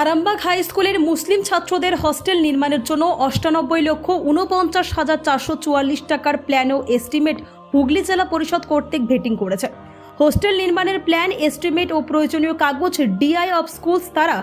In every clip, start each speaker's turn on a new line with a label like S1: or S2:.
S1: Arambagh high স্কুলের মুসলিম ছাত্রদের hostel নির্মাণের জন্য অষ্টানব্বই লক্ষ উনপঞ্চাশ হাজার চারশো চুয়াল্লিশ টাকার প্ল্যান ও এস্টিমেট হুগলি জেলা পরিষদ কর্তৃক ভেটিং করেছে। হোস্টেল নির্মাণের প্ল্যান, এস্টিমেট ও প্রয়োজনীয় কাগজ ডিআই অফ স্কুলস তারা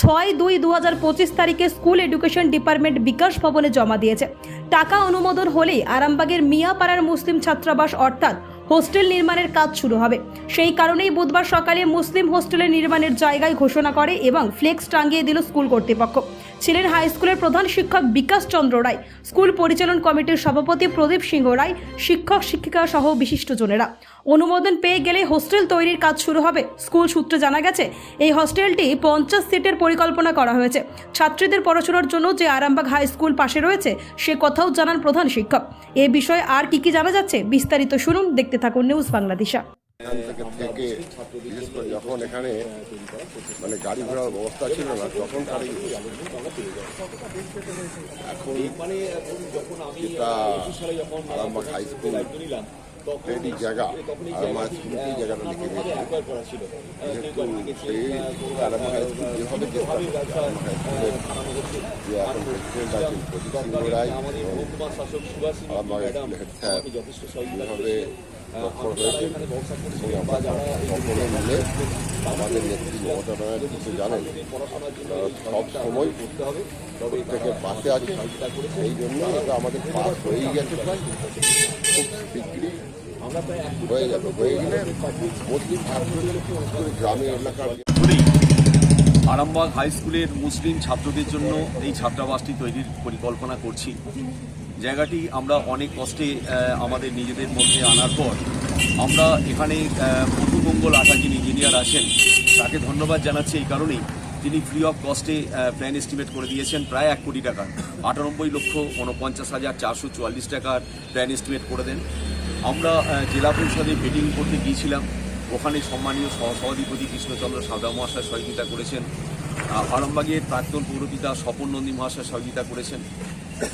S1: ছয় দুই দু হাজার পঁচিশ তারিখে স্কুল এডুকেশন ডিপার্টমেন্ট বিকাশ ভবনে জমা দিয়েছে। টাকা অনুমোদন হলেই আরামবাগের মিয়াপাড়ার মুসলিম ছাত্রাবাস অর্থাৎ হোস্টেল নির্মাণের কাজ শুরু হবে। সেই কারণেই বুধবার সকালে মুসলিম হোস্টেলের নির্মাণের জায়গায় ঘোষণা করে এবং ফ্লেক্স টাঙিয়ে দিল স্কুল কর্তৃপক্ষ। ছিলেন হাই স্কুলের প্রধান শিক্ষক বিকাশ চন্দ্র রায়। স্কুল পরিচালন কমিটির সভাপতি প্রদীপ সিংহ রায়, শিক্ষক, শিক্ষিকা সহ বিশিষ্টজনেরা অনুমোদন পেয়ে গেলে হোস্টেল তৈরির কাজ শুরু হবে। স্কুল সূত্রে জানা গেছে, এই হোস্টেলটি পঞ্চাশ সিটের পরিকল্পনা করা হয়েছে। ছাত্রীদের পড়াশোনার জন্য যে আরামবাগ হাই স্কুল পাশে রয়েছে, সে কথাও জানান প্রধান শিক্ষক। এ বিষয়ে আর কি কি জানা যাচ্ছে, বিস্তারিত শুনুন, দেখতে থাকুন নিউজ বাংলাদেশা।
S2: থেকে বিশেষ করে যখন এখানে মানে গাড়ি ঘোড়ার ব্যবস্থা ছিল না, তখন এখন যেটা হাই স্কুল রেডি জায়গা আরামবাগ স্কুল এই জায়গাটা লিখে দিয়েছে। যেহেতু সেই আরামবাগ হাই স্কুল যেভাবে যে এখন প্রেসিডেন্ট আছেন, প্রদীপ সিংহ রায় যেভাবে সেই আমরা আমাদের নেত্রী মমতা ব্যানার্জি তো জানেন সব সময় প্রত্যেকের পাশে আছে এই জন্য এটা আমাদের পাস হয়েই গেছে। প্রায় খুব শীঘ্রই হয়ে যাবে হয়ে গেলে মুসলিম গ্রামীণ এলাকার
S3: আরামবাগ হাই স্কুলের মুসলিম ছাত্রদের জন্য এই ছাত্রাবাসটি তৈরির পরিকল্পনা করছি। জায়গাটি আমরা অনেক কষ্টে আমাদের নিজেদের মধ্যে আনার পর আমরা এখানে মধুমঙ্গল আটা যিনি ইঞ্জিনিয়ার আছেন। তাকে ধন্যবাদ জানাচ্ছি এই কারণেই। তিনি ফ্রি অফ কস্টে প্ল্যান এস্টিমেট করে দিয়েছেন প্রায় এক কোটি টাকা। আটানব্বই লক্ষ উনপঞ্চাশ হাজার চারশো চুয়াল্লিশ টাকার প্ল্যান এস্টিমেট করে দেন। আমরা জেলা পরিষদে মিটিং করতে গিয়েছিলাম। ওখানে সম্মানীয় সহ- সভাধিপতি কৃষ্ণচন্দ্র সাদা মহাশয় সহযোগিতা করেছেন। আরামবাগের প্রাক্তন পৌরপিতা স্বপন নন্দী মহাশয় সহযোগিতা করেছেন।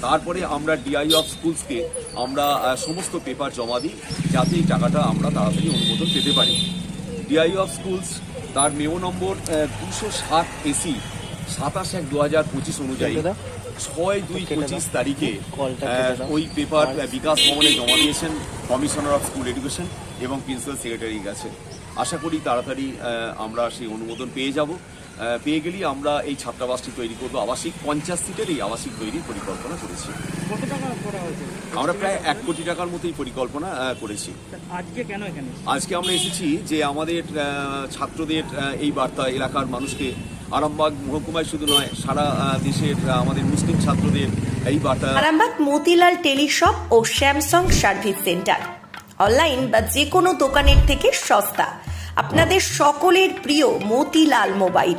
S3: তারপরে আমরা ডিআই অফ স্কুলসকে আমরা সমস্ত পেপার জমা দিই। যাতে এই টাকাটা আমরা তাড়াতাড়ি অনুমোদন পেতে পারি। ডিআই অফ স্কুলস তার মেও নম্বর দুশো সাত এসি সাতাশ এক দু হাজার পঁচিশ অনুযায়ী। ছয় দুই পঁচিশ তারিখে ওই পেপার বিকাশ ভবনে জমা দিয়েছেন কমিশনার অফ স্কুল এডুকেশন এবং প্রিন্সিপাল সেক্রেটারির কাছে। আশা করি তাড়াতাড়ি আমরা সেই অনুমোদন পেয়ে যাব। পেয়ে গেলেই আমরা এই ছাত্রাবাসটি তৈরি করব। আবাসিক পঞ্চাশ সিটের এই আবাসিক তৈরির পরিকল্পনা করেছি। আমরা প্রায় এক কোটি টাকার মতোই পরিকল্পনা করেছি।
S4: আজকে কেন এখানে
S3: আজকে আমরা এসেছি যে আমাদের ছাত্রদের এই বার্তা এলাকার মানুষকে আরামবাগ মহকুমায় শুধু নয় সারা দেশের আমাদের মুসলিম ছাত্রদের এই বার্তা
S5: আরামবাগ মতিলাল টেলিশপ ও স্যামসাং সার্ভিস সেন্টার। অনলাইন বা যে কোনো দোকানের থেকে সস্তা। আপনাদের সকলের প্রিয় মতিলাল মোবাইল।